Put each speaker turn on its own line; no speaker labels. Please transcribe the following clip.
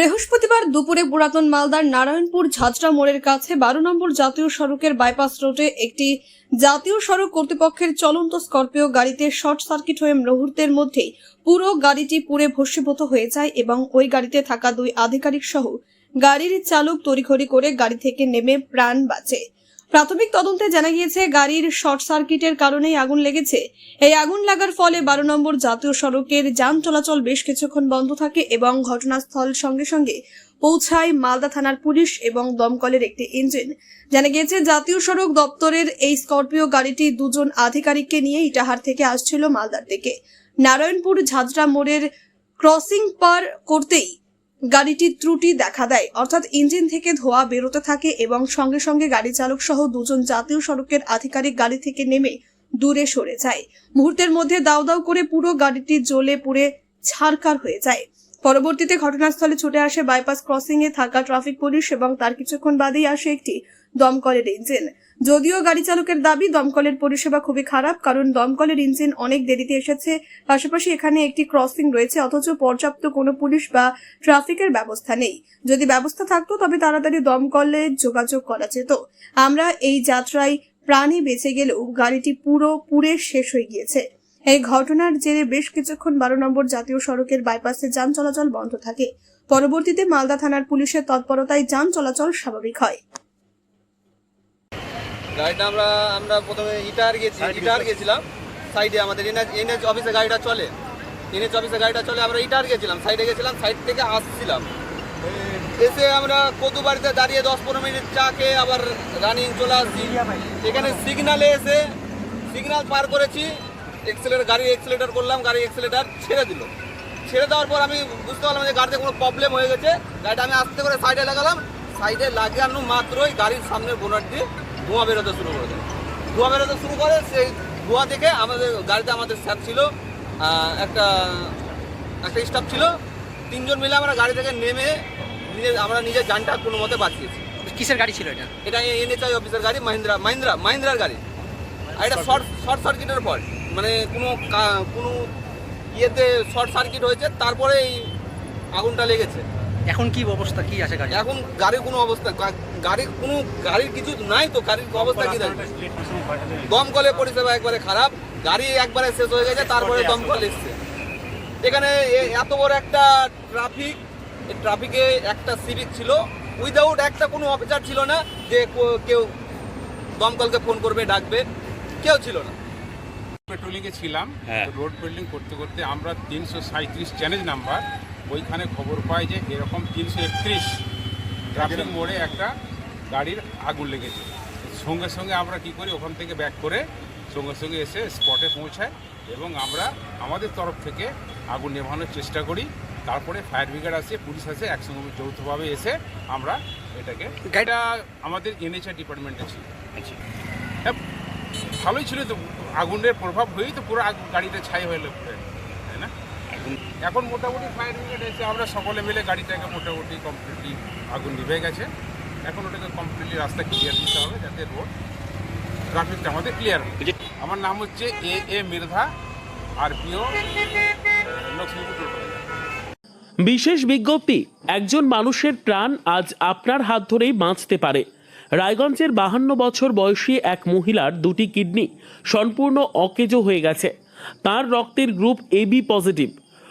বৃহস্পতিবার দুপুরে পুরাতন মালদার নারায়ণপুর ঝাঁচড়া মোড়ের কাছে বারো নম্বর জাতীয় সড়কের বাইপাস রোডে একটি জাতীয় সড়ক কর্তৃপক্ষের চলন্ত স্করপিও গাড়িতে শর্ট সার্কিট হয়ে মুহূর্তের মধ্যে পুরো গাড়িটি পুড়ে ভস্মীভূত হয়ে যায় এবং ওই গাড়িতে থাকা দুই আধিকারিক সহ গাড়ির চালক তড়িঘড়ি করে গাড়ি থেকে নেমে প্রাণ বাঁচে। প্রাথমিক তদন্তে জানা গিয়েছে, গাড়ির শর্ট সার্কিটের কারণেই আগুন লেগেছে। এই আগুন লাগার ফলে বারো নম্বর জাতীয় সড়কের যান চলাচল বেশ কিছুক্ষণ বন্ধ থাকে এবং ঘটনাস্থল সঙ্গে সঙ্গে পৌঁছায় মালদা থানার পুলিশ এবং দমকলের একটি ইঞ্জিন। জানা গিয়েছে, জাতীয় সড়ক দপ্তরের এই স্করপিও গাড়িটি দুজন আধিকারিককে নিয়ে ইটাহার থেকে আসছিল মালদার দিকে। নারায়ণপুর ঝাঁঝরা মোড়ের ক্রসিং পার করতেই গাড়িটির ত্রুটি দেখা দেয়। অর্থাৎ ইঞ্জিন থেকে ধোয়া বেরোতে থাকে এবং সঙ্গে সঙ্গে গাড়ি চালক সহ দুজন জাতীয় সড়কের আধিকারিক গাড়ি থেকে নেমে দূরে সরে যায়। মুহূর্তের মধ্যে দাও দাও করে পুরো গাড়িটি জ্বলে পুড়ে ছাড়কার হয়ে যায়। পরবর্তীতে ঘটনাস্থলে ছুটে আসে বাইপাস ক্রসিং এ থাকা ট্রাফিক পুলিশ এবং তার কিছুক্ষণ বাদেই আসে একটি দমকলের ইঞ্জিন। যদিও গাড়ি চালকের দাবি, দমকলের পরিষেবা খুবই খারাপ, কারণ দমকলের ইঞ্জিন অনেক দেরিতে এসেছে। পাশাপাশি এখানে একটি ক্রসিং রয়েছে, অথচ পর্যাপ্ত কোনো পুলিশ বা ট্রাফিকের ব্যবস্থা নেই। যদি ব্যবস্থা থাকতো, তবে তাড়াতাড়ি দমকলে যোগাযোগ করা যেত। আমরা এই যাত্রায় প্রাণী বেঁচে গেলেও গাড়িটি পুরো পুরে শেষ হয়ে গিয়েছে। এই ঘটনার জেরে বেশ কিছুক্ষণ বারো নম্বর জাতীয় সড়কের বাইপাসে যান চলাচল বন্ধ থাকে। পরবর্তীতে মালদা থানার পুলিশের তৎপরতায় যান চলাচল স্বাভাবিক হয়।
গাড়িটা আমরা আমরা প্রথমে ইটার গেছি ইটার গেছিলাম। সাইডে আমাদের এনএচ অফিসে গাড়িটা চলে। এনএচ অফিসে গাড়িটা চলে আমরা ইটার গেছিলাম। সাইডে গেছিলাম সাইড থেকে আসছিলাম। এসে আমরা কদু বাড়িতে দাঁড়িয়ে দশ পনেরো মিনিট চা খেয়ে আবার রানিং চলে আসছি। এখানে সিগনালে এসে সিগনাল পার করেছি। এক্সেলেটার গাড়ি এক্সেলেটার করলাম গাড়ি এক্সেলেটার ছেড়ে দিল। ছেড়ে দেওয়ার পর আমি বুঝতে পারলাম যে গাড়িতে কোনো প্রবলেম হয়ে গেছে। গাড়িটা আমি আস্তে করে সাইডে লাগালাম। সাইডে লাগানো মাত্রই গাড়ির সামনের বোনার দিয়ে। ধোঁয়া বেরোতে শুরু করে দেয়। ধোঁয়া বেরোতে শুরু করে সেই ধোঁয়া দেখে আমাদের গাড়িতে আমাদের স্যার ছিল একটা একটা স্টাফ ছিল। তিনজন মিলে আমরা গাড়ি থেকে নেমে নিজের আমরা নিজের যানটা কোনো মতে বাঁচিয়েছি।
কিসের গাড়ি ছিল এটা?
এটা এনএচআই অফিসের গাড়ি মাহিন্দ্রা মাহিন্দ্রা মাহিন্দ্রার গাড়ি। আর এটা শর্ট শর্ট সার্কিটের ফল্ট মানে কোনো কা- কোনো ইয়েতে শর্ট সার্কিট হয়েছে তারপরে এই আগুনটা লেগেছে।
এখন কি অবস্থা? কি আছে গাড়ি
এখন গাড়ির কোনো অবস্থা গাড়ির কোনো গাড়ির কিছু নাই তো গাড়ির অবস্থা কি দমকলের পরিষেবা একবারে খারাপ গাড়ি একবারে শেষ হয়ে গেছে তারপরে দমকল এসছে। এখানে এ- এত বড় একটা ট্রাফিক ট্রাফিকে একটা সিভিক ছিল উইদাউট একটা কোনো অফিসার ছিল না যে কেউ দমকলকে ফোন করবে ডাকবে কেউ ছিল না।
পেট্রোলিংয়ে ছিলাম
হ্যাঁ।
রোড বিল্ডিং করতে করতে আমরা তিনশো সাঁত্রিশ চ্যালেঞ্জ নাম্বার ওইখানে খবর পাই যে এরকম তিনশো একত্রিশ ট্রাফিক মোড়ে একটা গাড়ির আগুন লেগেছে। সঙ্গে সঙ্গে আমরা কি করি ওখান থেকে ব্যাক করে সঙ্গে সঙ্গে এসে স্পটে পৌঁছাই এবং আমরা আমাদের তরফ থেকে আগুন নেভানোর চেষ্টা করি। তারপরে ফায়ার ব্রিগেড আসে পুলিশ আসে একসঙ্গে যৌথভাবে এসে আমরা এটাকে গাড়িটা আমাদের এনএচআর ডিপার্টমেন্টে ছিল। হ্যাঁ ভালোই ছিল তো আগুনের প্রভাব হয়েই তো পুরো গাড়িটা ছাই হয়ে লোক এখন মোটামুটি ফায়ার ব্রিগেড এসে আমরা সকলে মিলে গাড়িটাকে মোটামুটি কমপ্লিটলি আগুন নিভে গেছে। এখন ওটাকে কমপ্লিটলি রাস্তা ক্লিয়ার দিতে হবে যাতে রোড ট্রাফিকটা আমাদের ক্লিয়ার হয়। আমার নাম হচ্ছে এ এ মির্ধা আরপিও লক্ষ্মীপুর টোটো।
বিশেষ বিজ্ঞপ্তি একজন মানুষের প্রাণ আজ আপনার হাত ধরেই বাঁচতে পারে। রায়গঞ্জের বাহান্ন বছর বয়সী এক মহিলার দুটি কিডনি সম্পূর্ণ অকেজো হয়ে গেছে। তার রক্তের গ্রুপ এবি পজিটিভ